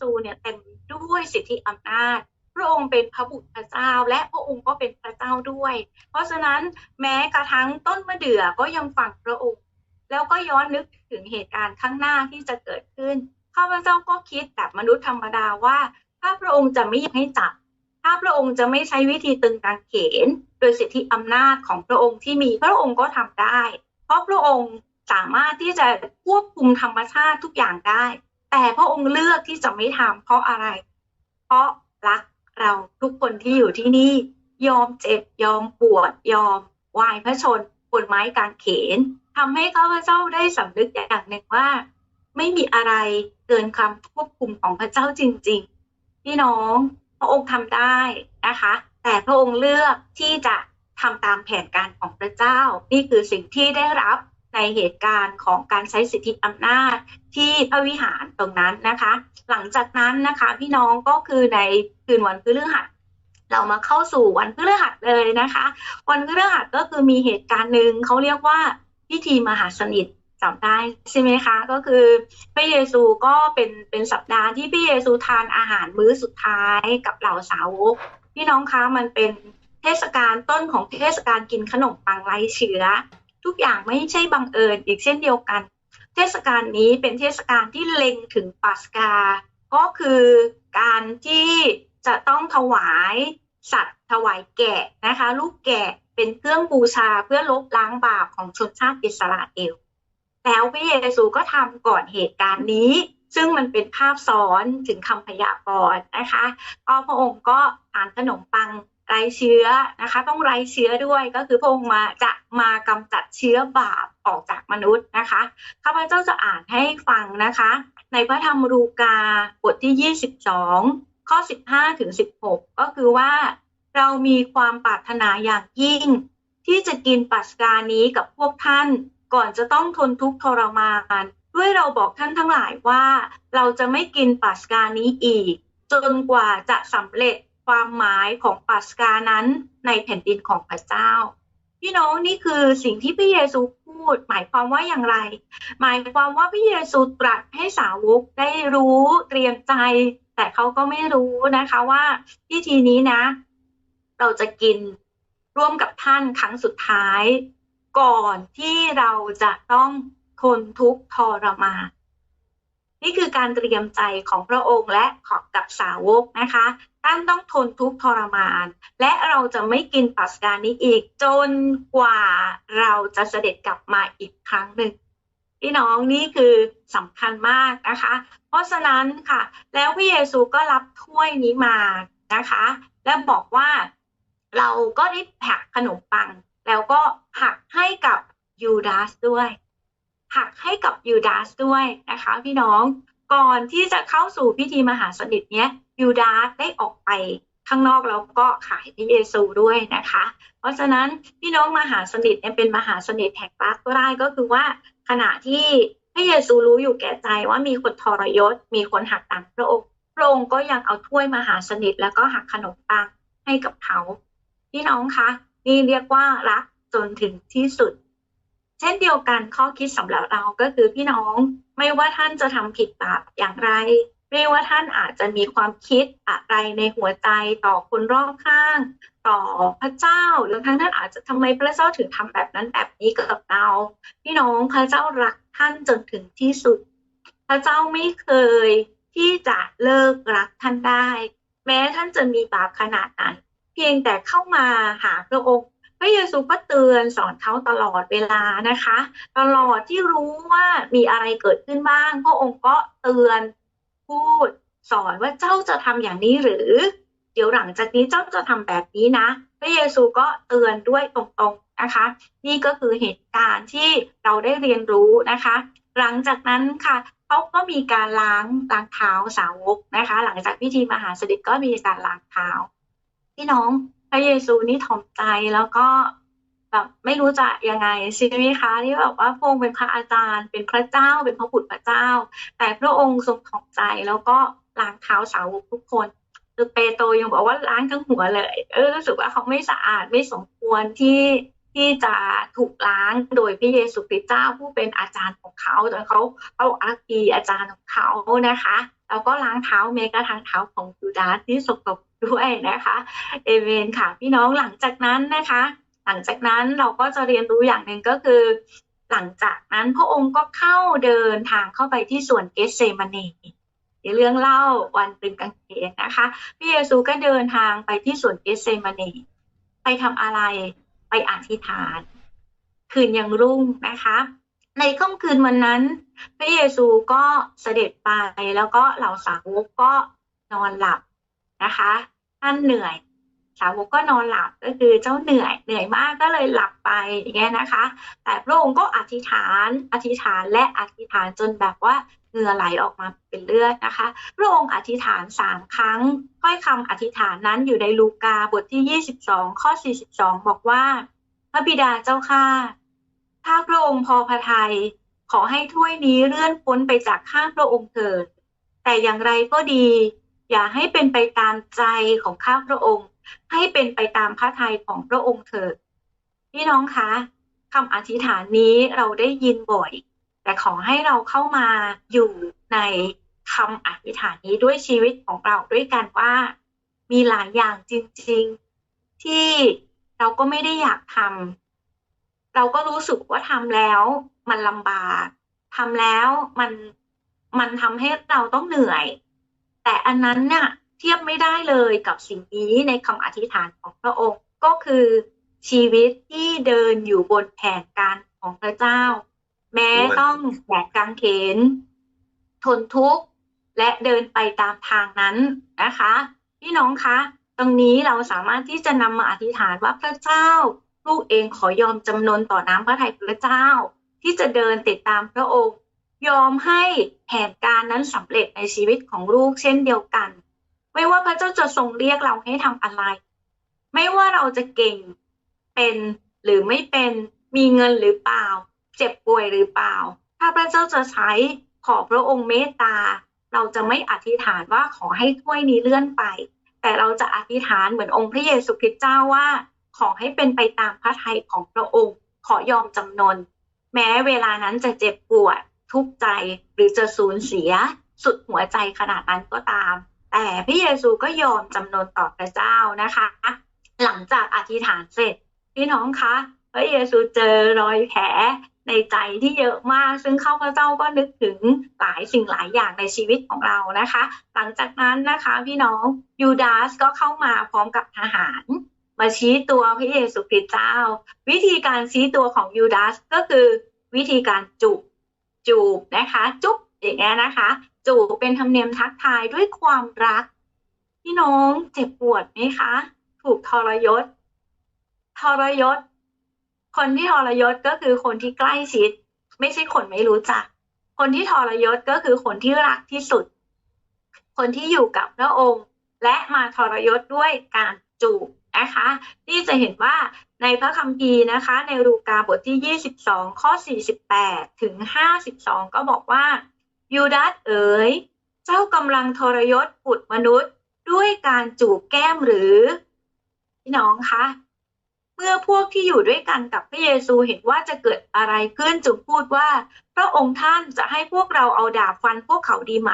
ซู เนี่ยเต็มด้วยสิทธิอำนาจ พระองค์เป็นพระบุตรพระเจ้า และพระองค์ก็เป็นพระเจ้าด้วย เพราะฉะนั้นแม้กระทั่งต้นมะเดื่อก็ยังฟังพระองค์ แล้วก็ย้อนนึกถึงเหตุการณ์ข้างหน้าที่จะเกิดขึ้นข้าพเจ้าก็คิดแบบมนุษย์ธรรมดาว่า ถ้าพระองค์จะไม่อยากให้จับถ้าพระองค์จะไม่ใช้วิธีตึงกางเขน โดยสิทธิอำนาจของพระองค์ที่มีพระองค์ก็ทำได้ เพราะพระองค์สามารถที่จะควบคุมธรรมชาติทุกอย่างได้ แต่พระองค์เลือกที่จะไม่ทำเพราะอะไร เพราะรักเราทุกคนที่อยู่ที่นี่ยอมเจ็บยอมปวดยอมวายพระชนบนไม้กางเขนทำให้ข้าพเจ้าได้สำนึกอย่างหนึ่งว่า ไม่มีอะไรเกินคำควบคุมของพระเจ้าจริง ๆ พี่น้องพระองค์ทำได้นะคะ แต่พระองค์เลือกที่จะทำตามแผนการของพระเจ้า นี่คือสิ่งที่ได้รับ ในเหตุการณ์ของการใช้สิทธิอำนาจที่พระวิหารตรงนั้นนะคะ หลังจากนั้นนะคะพี่น้องก็คือในคืนวันพฤหัสเรามาเข้าสู่วันพฤหัสเลยนะคะ วันพฤหัสก็คือมีเหตุการณ์หนึ่งเขาเรียกว่าพิธีมหาสนิทจำได้ใช่ไหมคะก็คือพระเยซูก็เป็นเป็นสัปดาห์ที่พระเยซูทานอาหารมื้อสุดท้ายกับเหล่าสาวก พี่น้องคะมันเป็นเทศกาลต้นของเทศกาลกินขนมปังไร้เชื้อ ทุกอย่างไม่ใช่บังเอิญอีกเช่นเดียวกัน เทศกาลนี้เป็นเทศกาลที่เล็งถึงปัสกา ก็คือการที่จะต้องถวายสัตว์ถวายแกะนะคะ ลูกแกะเป็นเครื่องบูชาเพื่อลบล้างบาปของชนชาติอิสราเอลแล้วพระเยซูก็ทำก่อนเหตุการณ์นี้ ซึ่งมันเป็นภาพซ้อนถึงคำพยากรณ์นะคะก็พระองค์ก็ทานขนมปัง ไร้เชื้อนะคะ ต้องไร้เชื้อด้วยก็คือพระองค์มาจะมากำจัดเชื้อบาปออกจากมนุษย์นะคะข้าพเจ้าจะอ่านให้ฟังนะคะ ในพระธรรมรูกาบทที่ 22 ข้อ 15ถึง16 ก็คือว่าเรามีความปรารถนาอย่างยิ่ง ที่จะกินปัสกานี้กับพวกท่าน ก่อนจะต้องทนทุกข์ทรมาน ด้วยเราบอกท่านทั้งหลายว่า เราจะไม่กินปัสกานี้อีก จนกว่าจะสำเร็จ ความหมายของปัสกานั้นในแผ่นดินของพระเจ้า พี่น้องนี่คือสิ่งที่พระเยซูพูด หมายความว่าอย่างไร หมายความว่าพระเยซูตรัสให้สาวกได้รู้เตรียมใจ แต่เขาก็ไม่รู้นะคะว่าพิธีนี้นะ เราจะกินร่วมกับท่านครั้งสุดท้าย ก่อนที่เราจะต้องทนทุกข์ทรมาน นี่คือการเตรียมใจของพระองค์และของกับสาวกนะคะท่านต้องทนทุกข์ทรมาน และเราจะไม่กินปัสกานี้อีก จนกว่าเราจะเสด็จกลับมาอีกครั้งหนึ่งพี่น้องนี่คือสำคัญมากนะคะ เพราะฉะนั้นค่ะ แล้วพระเยซูก็รับถ้วยนี้มานะคะ และบอกว่าเราก็ได้หักขนมปัง แล้วก็หักให้กับยูดาสด้วย หักให้กับยูดาสด้วยนะคะพี่น้องก่อนที่จะเข้าสู่พิธีมหาสนิทเนี้ยยูดาสได้ออกไปข้างนอกแล้วก็ขายพระเยซูด้วยนะคะ เพราะฉะนั้นพี่น้องมหาสนิทเนี่ยเป็นมหาสนิทแห่งรักก็ได้ก็คือว่าขณะที่พระเยซูรู้อยู่แก่ใจว่ามีคนทรยศ มีคนหักตังพระองค์พระองค์ก็ยังเอาถ้วยมหาสนิทแล้วก็หักขนมปังให้กับเขา พี่น้องคะนี่เรียกว่ารักจนถึงที่สุด เช่นเดียวกันข้อคิดสำหรับเราก็คือพี่น้องไม่ว่าท่านจะทำผิดบาปอย่างไร ไม่ว่าท่านอาจจะมีความคิดอะไรในหัวใจต่อคนรอบข้าง ต่อพระเจ้าหรือทั้งท่านอาจจะทำไมพระเจ้าถึงทำแบบนั้นแบบนี้กับเรา พี่น้องพระเจ้ารักท่านจนถึงที่สุด พระเจ้าไม่เคยที่จะเลิกรักท่านได้ แม้ท่านจะมีบาปขนาดไหนเพียงแต่เข้ามาหาพระองค์ พระเยซูก็เตือนสอนเขาตลอดเวลานะคะ ตลอดที่รู้ว่ามีอะไรเกิดขึ้นบ้างพระองค์ก็เตือนพูดสอนว่าเจ้าจะทำอย่างนี้หรือ เดี๋ยวหลังจากนี้เจ้าจะทำแบบนี้นะ พระเยซูก็เตือนด้วยตรงๆนะคะ นี่ก็คือเหตุการณ์ที่เราได้เรียนรู้นะคะ หลังจากนั้นค่ะเขาก็มีการล้างล้างเท้าสาวกนะคะ หลังจากพิธีมหาสนิทก็มีการล้างเท้าพี่น้อง ระเยซูนี่ถ่อมใจแล้วก็แบบไม่รู้จะยังไงใช่ไหมคะที่แบบว่าพระองค์เป็นพระอาจารย์ เป็นพระเจ้า เป็นพระบุตรพระเจ้า แต่พระองค์ทรงถ่อมใจแล้วก็ล้างเท้าสาวกทุกคนคือเปโตรยังบอกว่าล้างทั้งหัวเลย เออรู้สึกว่าเขาไม่สะอาดไม่สมควรที่ที่จะถูกล้างโดยพระเยซูคริสต์เจ้าผู้เป็นอาจารย์ของเขาโดยเขาเขาอักกีอาจารย์ของเขานะคะ แล้วก็ล้างเท้าแม้กระทั่งเท้าของยูดาสที่สกปรกด้วยนะคะเอเมนค่ะ พี่น้องหลังจากนั้นนะคะ หลังจากนั้นเราก็จะเรียนรู้อย่างหนึ่งก็คือ หลังจากนั้นพระองค์ก็เข้าเดินทางเข้าไปที่สวนเกสเซมานีในเรื่องเล่าวันตึงกางเขนนะคะพี่เยซูก็เดินทางไปที่สวนเกสเซมานีไปทำอะไรไปอธิษฐาน คืนยังรุ่งนะคะ ในค่ำคืนวันนั้น พระเยซูก็เสด็จไปแล้วก็เหล่าสาวกก็นอนหลับนะคะ ท่านเหนื่อย สาวกก็นอนหลับก็คือเจ้าเหนื่อยเหนื่อยมากก็เลยหลับไปอย่างเงี้ยนะคะ แต่พระองค์ก็อธิษฐานอธิษฐานและอธิษฐานจนแบบว่าเหงื่อไหลออกมาเป็นเลือดนะคะพระองค์อธิษฐานสามครั้งถ้อยคำอธิษฐานนั้นอยู่ในลูกาบทที่ 22 ข้อ 42 บอกว่า พระบิดาเจ้าข้า ถ้าพระองค์พอพระทยัยขอให้ถ้วยนี้เลื่อนพ้นไปจากข้าพระองค์เถิด แต่อย่างไรก็ดี อย่าให้เป็นไปตามใจของข้าพระองค์ ให้เป็นไปตามพระทัยของพระองค์เถิด พี่น้องคะคำอธิษฐานนี้เราได้ยินบ่อย แต่ขอให้เราเข้ามาอยู่ในคำอธิษฐานนี้ด้วยชีวิตของเราด้วยกันว่า มีหลายอย่างจริง ๆ ที่เราก็ไม่ได้อยากทำ เราก็รู้สึกว่าทำแล้วมันลำบากทำแล้วมันมันทำให้เราต้องเหนื่อย แต่อันนั้นเนี่ยเทียบไม่ได้เลยกับสิ่งนี้ในคำอธิษฐานของพระองค์ก็คือชีวิตที่เดินอยู่บนแผนการของพระเจ้า แม้ต้องแบกกางเขน ทนทุกข์ และเดินไปตามทางนั้นนะคะ พี่น้องคะ ตรงนี้เราสามารถที่จะนำมาอธิษฐานว่าพระเจ้า ลูกเองขอยอมจำนนต่อน้ำพระทัยพระเจ้า ที่จะเดินติดตามพระองค์ ยอมให้แผนการนั้นสำเร็จในชีวิตของลูกเช่นเดียวกัน ไม่ว่าพระเจ้าจะทรงเรียกเราให้ทำอะไร ไม่ว่าเราจะเก่งเป็นหรือไม่เป็นมีเงินหรือเปล่า เจ็บป่วยหรือเปล่า ถ้าพระเจ้าจะใช้ขอพระองค์เมตตา เราจะไม่อธิษฐานว่าขอให้ถ้วยนี้เลื่อนไป แต่เราจะอธิษฐานเหมือนองค์พระเยซูคริสต์เจ้าว่า ขอให้เป็นไปตามพระทัยของพระองค์ ขอยอมจำนน แม้เวลานั้นจะเจ็บปวด ทุกข์ใจหรือจะสูญเสีย สุดหัวใจขนาดนั้นก็ตาม แต่พระเยซูก็ยอมจำนนต่อพระเจ้านะคะ หลังจากอธิษฐานเสร็จ พี่น้องคะพระเยซูเจอรอยแผลในใจที่เยอะมาก ซึ่งข้าพเจ้าก็นึกถึงหลายสิ่งหลายอย่างในชีวิตของเรานะคะ หลังจากนั้นนะคะพี่น้องยูดาสก็เข้ามาพร้อมกับทหาร มาชี้ตัวพระเยซูคริสต์เจ้า วิธีการชี้ตัวของยูดาสก็คือวิธีการจูบจูบนะคะ จุ๊บอย่างเงี้ยนะคะ จูบเป็นธรรมเนียมทักทายด้วยความรัก พี่น้องเจ็บปวดไหมคะ ถูกทรยศ ทรยศ คนที่ทรยศก็คือคนที่ใกล้ชิด ไม่ใช่คนไม่รู้จัก คนที่ทรยศก็คือคนที่รักที่สุด คนที่อยู่กับพระองค์ และมาทรยศด้วยการจูบ นะคะที่จะเห็นว่าในพระคัมภีร์นะคะ ในรูกาบทที่ 22 ข้อ 48 ถึง 52 ก็บอกว่า ยูดาสเอ๋ย เจ้ากำลังทรยศบุตรมนุษย์ด้วยการจูบแก้มหรือ พี่น้องคะเมื่อพวกที่อยู่ด้วยกันกับพระเยซูเห็นว่าจะเกิดอะไรขึ้นจึงพูดว่า พระองค์ท่านจะให้พวกเราเอาดาบฟันพวกเขาดีไหม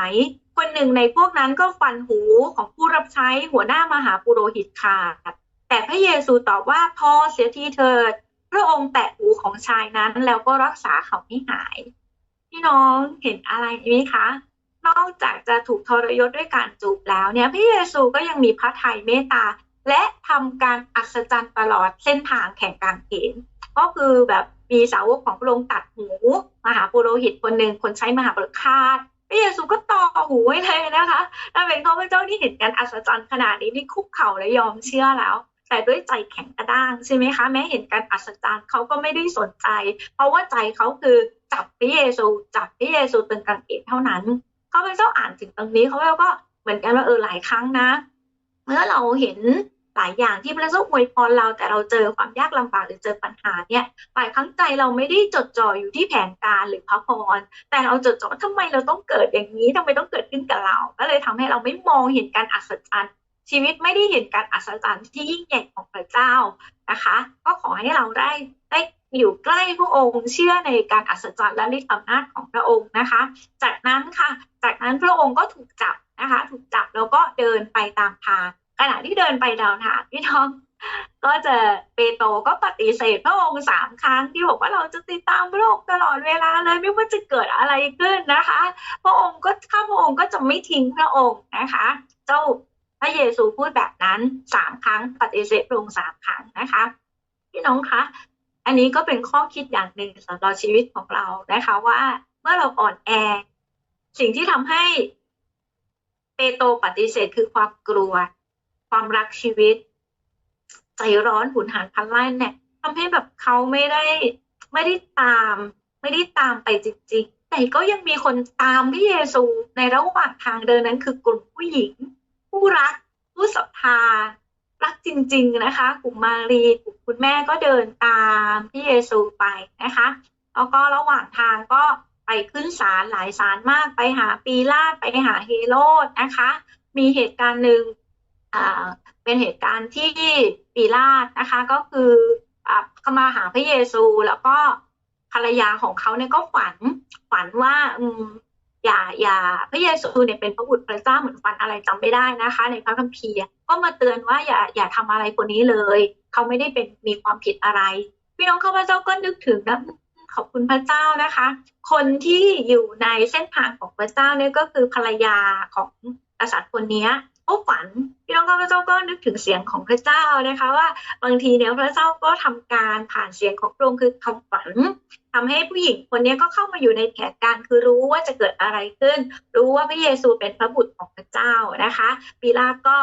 คนหนึ่งในพวกนั้นก็ฟันหูของผู้รับใช้หัวหน้ามหาปุโรหิตขาด แต่พระเยซูตอบว่าพอเสียทีเถิดพระองค์แตะหูของชายนั้นแล้วก็รักษาเขาให้หาย พี่น้องเห็นอะไรไหมคะ นอกจากจะถูกทรยศด้วยการจูบแล้วเนี่ยพระเยซูก็ยังมีพระทัยเมตตา และทำการอัศจรรย์ตลอดเส้นทางแข่งการเขนก็คือแบบมีสาวกของพระองค์ตัดหูมหาปุโรหิตคนหนึ่งคนใช้มหาปรคาดพระเยซูก็ต่อหูไว้เลยนะคะถ้าเป็นข้าพเจ้าที่เห็นการอัศจรรย์ขนาดนี้นี่คุกเข่าและยอมเชื่อแล้ว แต่ด้วยใจแข็งกระด้างใช่ไหมคะแม้เห็นการอัศจรรย์เขาก็ไม่ได้สนใจ เพราะว่าใจเขาคือจับพระเยซูจับพระเยซูตึงกางเขนเท่านั้นเขาเป็นเจ้าอ่านถึงตรงนี้เขาก็เหมือนกันว่าเออหลายครั้งนะ เมื่อเราเห็นหลายอย่างที่พระเจ้าอวยพรเราแต่เราเจอความยากลำบากหรือเจอปัญหาเนี่ยหลายครั้งใจเราไม่ได้จดจ่ออยู่ที่แผนการหรือพระพรแต่เราจดจ่อทำไมเราต้องเกิดอย่างนี้ทำไมต้องเกิดขึ้นกับเรา ก็เลยทำให้เราไม่มองเห็นการอัศจรรย์ ชีวิตไม่ได้เห็นการอัศจรรย์ที่ยิ่งใหญ่ของพระเจ้านะคะ ก็ขอให้เราได้ได้อยู่ใกล้พระองค์เชื่อในการอัศจรรย์และฤทธิอำนาจของพระองค์นะคะ จากนั้นค่ะ จากนั้นพระองค์ก็ถูกจับนะคะ ถูกจับแล้วก็เดินไปตามทางขณะที่เดินไปดาวทางพี่น้องก็จะเปโตรก็ปฏิเสธพระองค์สามครั้งที่บอกว่าเราจะติดตามพระองค์ตลอดเวลาเลยไม่ว่าจะเกิดอะไรขึ้นนะคะ พระองค์ก็ข้าพระองค์ก็จะไม่ทิ้งพระองค์นะคะ เจ้า พระเยซูพูดแบบนั้นสามครั้งปฏิเสธพระองสามครั้งนะคะพี่น้องคะอันนี้ก็เป็นข้อคิดอย่างหนึ่งสำหรับชีวิตของเรานะคะว่าเมื่อเราอ่อนแอ สิ่งที่ทำให้เปโตปฏิเสธคือความกลัว ความรักชีวิต ใจร้อนหุนหันพลันไล่เนี่ยทำให้แบบเขาไม่ได้ไม่ได้ตาม ไม่ได้ตามไปจริงๆแต่ก็ยังมีคนตามพระเยซูในระหว่างทางเดินนั้นคือกลุ่มผู้หญิง ผู้รักผู้ศรัทธารักจริง ๆ นะคะ กลุ่มมารีกลุ่มคุณแม่ก็เดินตามพระเยซูไปนะคะ แล้วก็ระหว่างทางก็ไปขึ้นศาลหลายศาลมากไปหาปีลาดไปหาเฮโรดนะคะ มีเหตุการณ์หนึ่งอ่าเป็นเหตุการณ์ที่ปีลาดนะคะก็คืออ่าเขามาหาพระเยซูแล้วก็ภรรยาของเขาเนี่ยก็ฝันฝันว่า อย่าอย่าพระเยซูเนี่ยเป็นพระบุตรพระเจ้าเหมือนฝันอะไรจำไม่ได้นะคะ ในพระคัมภีร์ก็มาเตือนว่าอย่าอย่าทำอะไรคนนี้เลย เขาไม่ได้เป็นมีความผิดอะไร พี่น้องข้าพเจ้าก็นึกถึงนะขอบคุณพระเจ้านะคะ คนที่อยู่ในเส้นทางของพระเจ้าเนี่ยก็คือภรรยาของกษัตริย์คนนี้ก็ฝันพี่น้องข้าพเจ้าก็นึกถึงเสียงของพระเจ้านะคะ ว่าบางทีเนี่ยพระเจ้าก็ทำการผ่านเสียงของพระองค์คือคำฝัน ทำให้ผู้หญิงคนนี้ก็เข้ามาอยู่ในแผนการคือรู้ว่าจะเกิดอะไรขึ้น รู้ว่าพระเยซูเป็นพระบุตรของพระเจ้านะคะปีลาตก็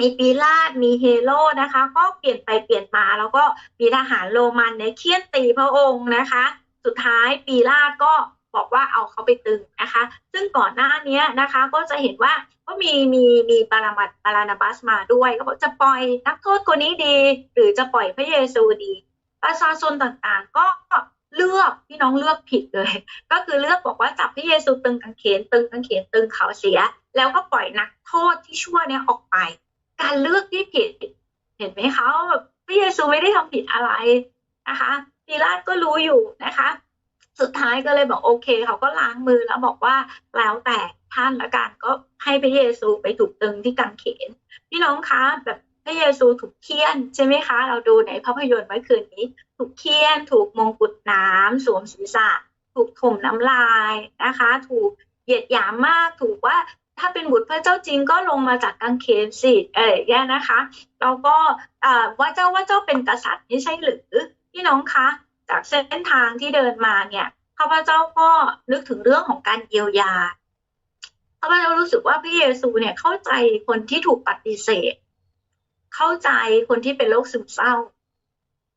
มีปีลาดมีเฮโร่นะคะ ก็เปลี่ยนไปเปลี่ยนมา แล้วก็มีทหารโรมันเนี่ยเคี่ยนตีพระองค์นะคะ สุดท้ายปีลาดก็บอกว่าเอาเขาไปตึงนะคะ ซึ่งก่อนหน้านี้นะคะก็จะเห็นว่าก็มีมีมีปารามัดปารานาบัสมาด้วย ก็บอกจะปล่อยนักโทษคนนี้ดี หรือจะปล่อยพระเยซูดี ประชาชนต่างๆ ก็เลือกพี่น้องเลือกผิดเลย ก็คือเลือกบอกว่าจับพระเยซูตึงกางเขนตึงกางเขนตึงเขาเสีย แล้วก็ปล่อยนักโทษที่ชั่วเนี่ยออกไป การเลือกที่ผิด เห็นไหมคะแบบพระเยซูไม่ได้ทำผิดอะไรนะคะปีลาตก็รู้อยู่นะคะ สุดท้ายก็เลยบอกโอเค เขาก็ล้างมือแล้วบอกว่าแล้วแต่ท่านละกันก็ให้พระเยซูไปถูกตึงที่กางเขนพี่น้องคะแบบ ระเยซูถูกเคี่ยนใช่ไหมคะ เราดูในภาพยนตร์เมื่อคืนนี้ ถูกเคี่ยน ถูกมงกุฎน้ำสวมศีรษะ ถูกถมน้ำลายนะคะ ถูกเหยียดหยามมาก ถูกว่าถ้าเป็นบุตรพระเจ้าจริงก็ลงมาจากกางเขนสิเอ๋ยนะคะแล้วก็ว่าเจ้าว่าเจ้าเป็นกษัตริย์ไม่ใช่หรือพี่น้องคะ จากเส้นทางที่เดินมาเนี่ยข้าพเจ้าก็นึกถึงเรื่องของการเยียวยาข้าพเจ้ารู้สึกว่าพระเยซูเนี่ยเข้าใจคนที่ถูกปฏิเสธ เข้าใจคนที่เป็นโรคซึมเศร้า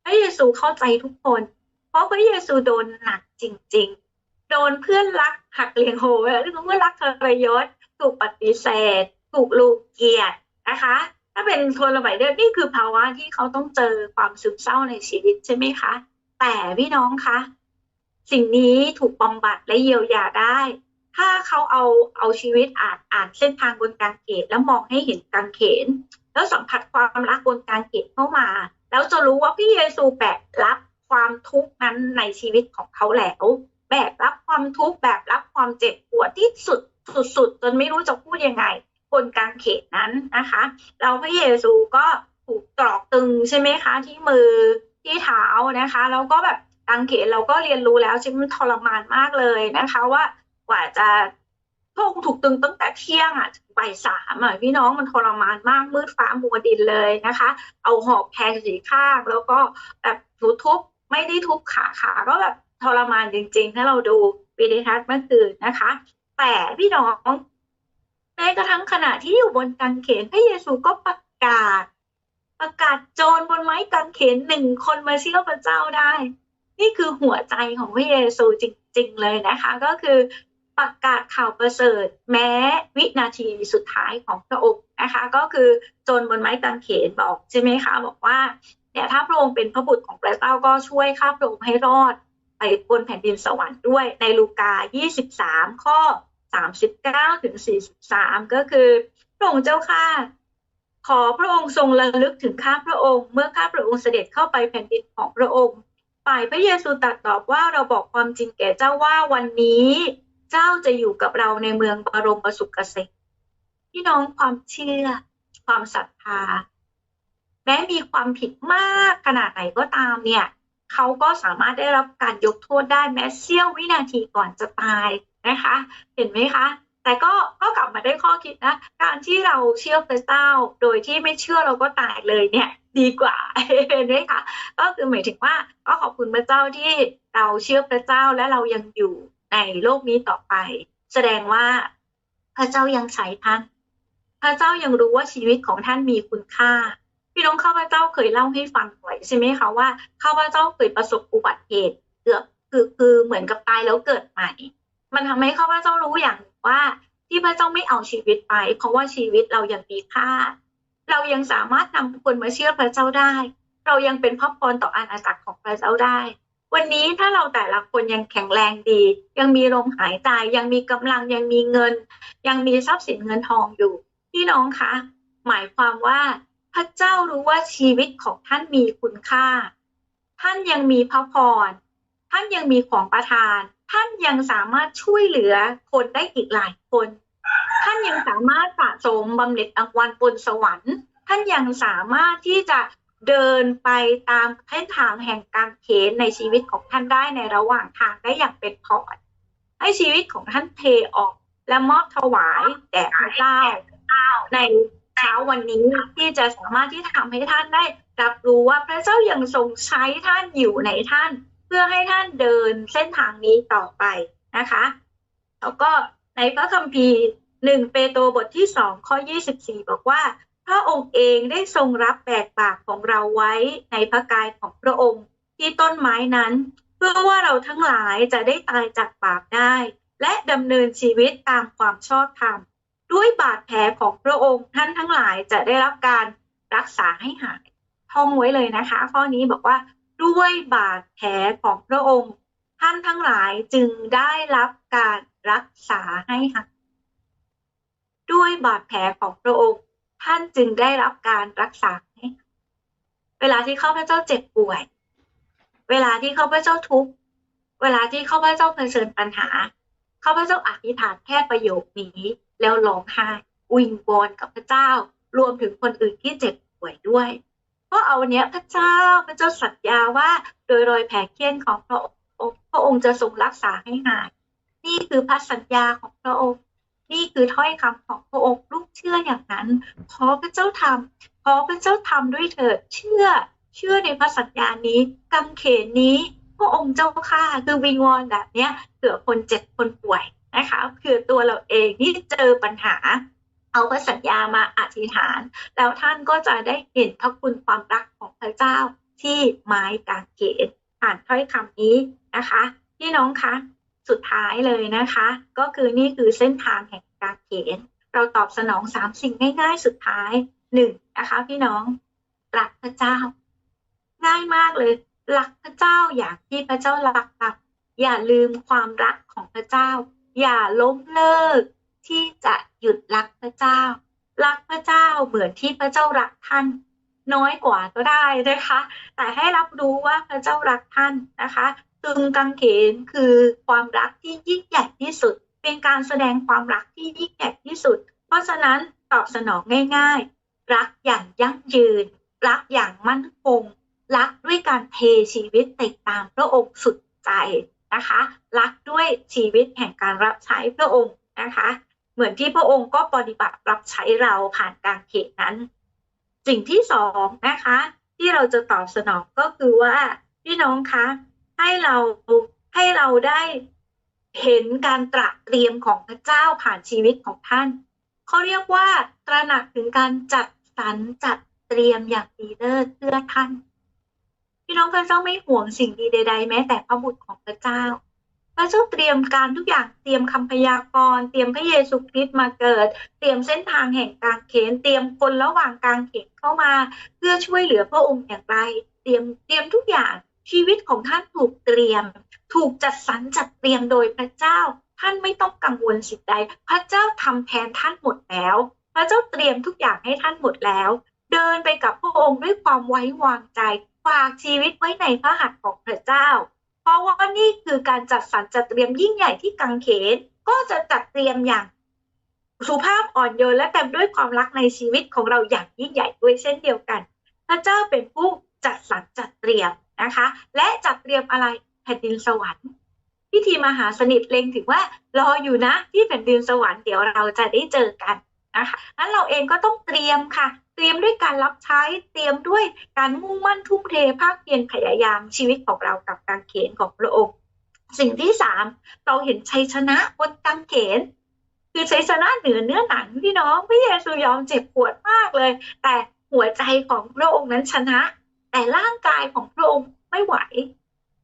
พระเยซูเข้าใจทุกคน เพราะพระเยซูโดนหนักจริง ๆ โดนเพื่อนรักหักเลียงโหหรือเพื่อนรักทรยศถูกปฏิเสธ ถูกลูกเกียรตินะคะ ถ้าเป็นคนระบายเลือดนี่คือภาวะที่เขาต้องเจอความซึมเศร้าในชีวิตใช่ไหมคะ แต่พี่น้องคะสิ่งนี้ถูกบำบัดและเยียวยาได้ ถ้าเขาเอาเอาชีวิตอ่านอ่านเส้นทางบนกางเขนแล้วมองให้เห็นกางเขน แล้วสัมผัสความรักบนกางเขนเข้ามา แล้วจะรู้ว่าพี่เยซูแบกรับความทุกข์นั้นในชีวิตของเขาแล้วแบกรับความทุกข์แบบรับความเจ็บปวดที่สุดสุดๆจนไม่รู้จะพูดยังไงบนกางเขนนั้นนะคะเราพระเยซูก็ถูกตรอกตึงใช่ไหมคะ ที่มือที่เท้านะคะแล้วก็แบบกางเขนเราก็เรียนรู้แล้วใช่ไหมทรมานมากเลยนะคะว่ากว่าจะ พวกถูกตึงตั้งแต่เที่ยงอะถึงบ่ายสามอะพี่น้องมันทรมานมากมืดฟ้ามัวดินเลยนะคะ เอาหอกแพงสีข้างแล้วก็แบบถูทุบไม่ได้ทุบขาขาก็แบบทรมานจริงๆ ถ้าเราดูวิดีทัศน์เมื่อคืนนะคะ แต่พี่น้องแม้กระทั่งขณะที่อยู่บนกางเขนพระเยซูก็ประกาศ ประกาศโจรบนไม้กางเขนหนึ่งคนมาเชื่อพระเจ้าได้ นี่คือหัวใจของพระเยซูจริง ๆ เลยนะคะ ก็คือ ประกาศข่าวประเสริฐ แม้วินาทีสุดท้ายของพระองค์นะคะ ก็คือจนบนไม้กางเขนบอกใช่ไหมคะ บอกว่าเนี่ยถ้าพระองค์เป็นพระบุตรของพระเจ้าก็ช่วยข้าพระองค์ให้รอดไปบนแผ่นดินสวรรค์ด้วยในลูกา 23 ข้อ 39 ถึง 43 ก็คือพระองค์เจ้าข้าขอพระองค์ทรงระลึกถึงข้าพระองค์ เมื่อข้าพระองค์เสด็จเข้าไปแผ่นดินของพระองค์ ฝ่ายพระเยซูตรัสตอบว่าเราบอกความจริงแก่เจ้าว่าวันนี้ เจ้าจะอยู่กับเราในเมืองบรมประสุขเกษมพี่น้องความเชื่อ ความศรัทธาแม้มีความผิดมากขนาดไหนก็ตามเนี่ยเขาก็สามารถได้รับการยกโทษได้แม้เสี้ยววินาทีก่อนจะตายนะคะ เห็นไหมคะ แต่ก็ก็กลับมาได้ข้อคิดนะ การที่เราเชื่อพระเจ้า โดยที่ไม่เชื่อเราก็ตายเลยเนี่ย ดีกว่าเห็นไหมคะก็คือหมายถึงว่าก็ขอบคุณพระเจ้าที่เราเชื่อพระเจ้าและเรายังอยู่ ในโลกนี้ต่อไป แสดงว่าพระเจ้ายังใช้ท่าน พระเจ้ายังรู้ว่าชีวิตของท่านมีคุณค่า พี่น้องข้าพเจ้าเคยเล่าให้ฟังบ่อยใช่ไหมคะว่าข้าพเจ้าเคยประสบอุบัติเหตุเกือบคือคือเหมือนกับตายแล้วเกิดใหม่ มันทำให้ข้าพเจ้ารู้อย่างว่าที่พระเจ้าไม่เอาชีวิตไป เพราะว่าชีวิตเรายังมีค่า เรายังสามารถนำคนมาเชื่อพระเจ้าได้ เรายังเป็นพระพรต่ออาณาจักรของพระเจ้าได้ วันนี้ถ้าเราแต่ละคนยังแข็งแรงดี ยังมีลมหายใจยังมีกำลังยังมีเงิน ยังมีทรัพย์สินเงินทองอยู่พี่น้องคะหมายความว่าพระเจ้ารู้ว่าชีวิตของท่านมีคุณค่า ท่านยังมีพระพรท่านยังมีของประทาน ท่านยังสามารถช่วยเหลือคนได้อีกหลายคน ท่านยังสามารถสะสมบำเหน็จรางวัลบนสวรรค์ ท่านยังสามารถที่จะ เดินไปตามเส้นทางแห่งการเขนในชีวิตของท่านได้ในระหว่างทางได้อย่างเป็นพอดให้ชีวิตของท่านเทออก และมอบถวายแด่พระเจ้าในเช้าวันนี้ที่จะสามารถที่ทำให้ท่านได้ รับรู้ว่าพระเจ้ายังทรงใช้ท่านอยู่ในท่าน เพื่อให้ท่านเดินเส้นทางนี้ต่อไปนะคะ แล้วก็ในพระคัมภีร์หนึ่งเปโตรบทที่สองข้อยี่สิบสี่บอกว่า พระองค์เองได้ทรงรับแบกบาปของเราไว้ในพระกายของพระองค์ที่ต้นไม้นั้น เพื่อว่าเราทั้งหลายจะได้ตายจากบาปได้ และดำเนินชีวิตตามความชอบธรรม ด้วยบาดแผลของพระองค์ท่านทั้งหลายจะได้รับการรักษาให้หาย ท่องไว้เลยนะคะ ข้อนี้บอกว่าด้วยบาดแผลของพระองค์ ท่านทั้งหลายจึงได้รับการรักษาให้หายด้วยบาดแผลของพระองค์ ท่านจึงได้รับการรักษา เวลาที่ข้าพเจ้าเจ็บป่วย เวลาที่ข้าพเจ้าทุกข์ เวลาที่ข้าพเจ้าเผชิญปัญหา ข้าพเจ้าอธิษฐานแค่ประโยคนี้แล้วร้องไห้วิงวอนกับพระเจ้า รวมถึงคนอื่นที่เจ็บป่วยด้วยเพราะเอาเนี้ยพระเจ้าพระเจ้าสัญญาว่า โดยรอยแผลเคี้ยนของพระองค์พระองค์จะทรงรักษาให้หาย นี่คือพระสัญญาของพระองค์ นี่คือถ้อยคำของพระองค์ลูกเชื่ออย่างนั้น ขอพระเจ้าทำขอพระเจ้าทำด้วยเถิดเชื่อเชื่อในพระสัญญานี้กำเขนนี้พระองค์เจ้าข้าคือวิงวอนแบบเนี้ยเผื่อคนเจ็บคนป่วยนะคะคือตัวเราเองที่เจอปัญหา เอาพระสัญญามาอธิษฐาน แล้วท่านก็จะได้เห็นพระคุณความรักของพระเจ้าที่ไม้กางเขนผ่านถ้อยคำนี้นะคะพี่น้องคะ สุดท้ายเลยนะคะ ก็คือนี่คือเส้นทางแห่งการเขนเราตอบสนองสามสิ่งง่ายๆ สุดท้ายหนึ่งนะคะพี่น้องรักพระเจ้า ง่ายมากเลยรักพระเจ้าอย่างที่พระเจ้ารักเราอย่าลืมความรักของพระเจ้า อย่าล้มเลิกที่จะหยุดรักพระเจ้า รักพระเจ้าเหมือนที่พระเจ้ารักท่าน น้อยกว่าก็ได้นะคะ แต่ให้รับรู้ว่าพระเจ้ารักท่านนะคะ ตึงกังเขนคือความรักที่ยิ่งใหญ่ที่สุด เป็นการแสดงความรักที่ยิ่งใหญ่ที่สุด เพราะฉะนั้นตอบสนองง่าย ๆ รักอย่างยั่งยืน รักอย่างมั่นคง รักด้วยการเทชีวิตติดตามพระองค์สุดใจนะคะ รักด้วยชีวิตแห่งการรับใช้พระองค์นะคะ เหมือนที่พระองค์ก็ปฏิบัติรับใช้เราผ่านการเขตนั้น สิ่งที่สองนะคะ ที่เราจะตอบสนองก็คือว่าพี่น้องคะ ให้เราให้เราได้เห็นการตระเตรียมของพระเจ้าผ่านชีวิตของท่านเขาเรียกว่าตระหนักถึงการจัดสรรจัดเตรียมอย่างดีเลิศเพื่อท่านพี่น้องพระเจ้าไม่ห่วงสิ่งดีใด ๆ แม้แต่พระบุตรของพระเจ้าพระเจ้าเตรียมการทุกอย่างเตรียมคำพยากรณ์เตรียมพระเยซูคริสต์มาเกิด เตรียมเส้นทางแห่งการเขนเตรียมคนระหว่างการเขนเข้ามา เพื่อช่วยเหลือพระองค์อย่างไร เตรียมเตรียมทุกอย่าง ชีวิตของท่านถูกเตรียม ถูกจัดสรรจัดเตรียมโดยพระเจ้า ท่านไม่ต้องกังวลสิ่งใด พระเจ้าทำแทนท่านหมดแล้ว พระเจ้าเตรียมทุกอย่างให้ท่านหมดแล้ว เดินไปกับพระองค์ด้วยความไว้วางใจฝากชีวิตไว้ในพระหัตถ์ของพระเจ้า เพราะว่านี่คือการจัดสรรจัดเตรียมยิ่งใหญ่ที่กังเขน ก็จะจัดเตรียมอย่างสุภาพอ่อนโยนและเต็มด้วยความรักในชีวิตของเราอย่างยิ่งใหญ่ด้วยเช่นเดียวกัน พระเจ้าเป็นผู้จัดสรรจัดเตรียม นะคะ และจัดเตรียมอะไรแผ่นดินสวรรค์พิธีมหาสนิทเล็งถึงว่ารออยู่นะ ที่แผ่นดินสวรรค์เดี๋ยวเราจะได้เจอกันนะคะนั้นเราเองก็ต้องเตรียมค่ะ เตรียมด้วยการรับใช้ เตรียมด้วยการมุ่งมั่นทุ่มเทภาคเพียรพยายามชีวิตของเรากับการเขนของพระองค์สิ่งที่สามเราเห็นชัยชนะบนกางเขน คือชัยชนะเหนือเนื้อหนังพี่น้องพระเยซูยอมเจ็บปวดมากเลย แต่หัวใจของพระองค์นั้นชนะ แต่ร่างกายของพระองค์ไม่ไหว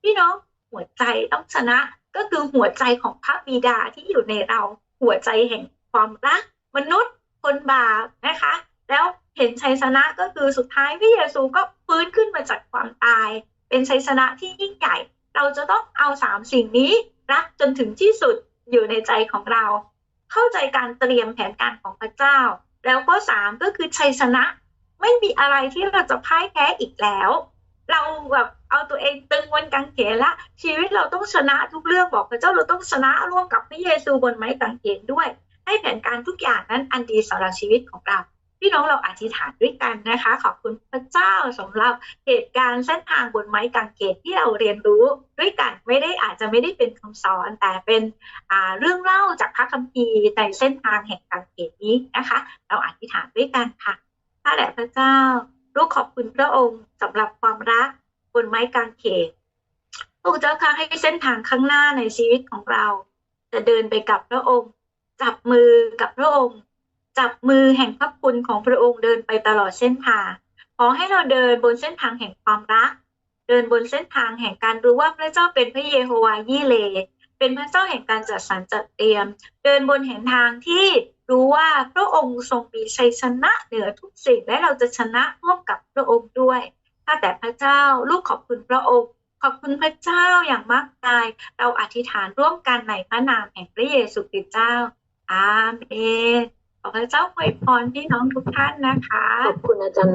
พี่น้องหัวใจต้องชนะก็คือหัวใจของพระบิดาที่อยู่ในเราหัวใจแห่งความรัก มนุษย์ คนบาปนะคะ แล้วเห็นชัยชนะก็คือสุดท้ายพระเยซูก็ฟื้นขึ้นมาจากความตาย เป็นชัยชนะที่ยิ่งใหญ่ เราจะต้องเอาสามสิ่งนี้รักจนถึงที่สุดอยู่ในใจของเรา เข้าใจการเตรียมแผนการของพระเจ้า แล้วก็สามก็คือชัยชนะ ไม่มีอะไรที่เราจะพ่ายแพ้อีกแล้ว เราแบบเอาตัวเองตึงบนกางเขนละชีวิตเราต้องชนะทุกเรื่องบอกพระเจ้าเราต้องชนะร่วมกับพระเยซูบนไม้กางเขนด้วย ให้แผนการทุกอย่างนั้นอันดีสำหรับชีวิตของเราพี่น้องเราอธิษฐานด้วยกันนะคะ ขอบคุณพระเจ้าสำหรับเหตุการณ์เส้นทางบนไม้กางเขนที่เราเรียนรู้ด้วยกันไม่ได้อาจจะไม่ได้เป็นคำสอน แต่เป็นอ่าเรื่องเล่าจากพระคัมภีร์ในเส้นทางแห่งกางเขนนี้นะคะ เราอธิษฐานด้วยกันค่ะ ข้าแต่พระเจ้า ลูกขอบคุณพระองค์สำหรับความรักบนไม้กางเขนพระเจ้าค่ะให้เส้นทางข้างหน้าในชีวิตของเรา จะเดินไปกับพระองค์ จับมือกับพระองค์ จับมือแห่งพระคุณของพระองค์เดินไปตลอดเส้นทางขอให้เราเดินบนเส้นทางแห่งความรัก เดินบนเส้นทางแห่งการรู้ว่าพระเจ้าเป็นพระเยโฮวาห์ยี่เล เป็นพระเจ้าแห่งการจัดสรรจัดเตรียม เดินบนแห่งทางที่รู้ว่าพระองค์ทรงมีชัยชนะเหนือทุกสิ่งและเราจะชนะร่วมกับพระองค์ด้วยข้าแต่พระเจ้าลูกขอบคุณพระองค์ ขอบคุณพระเจ้าอย่างมากมาย เราอธิษฐานร่วมกันในพระนามแห่งพระเยซูคริสต์เจ้า อาเมนขอพระเจ้าอวยพรพี่น้องทุกท่านนะคะ ขอบคุณอาจารย์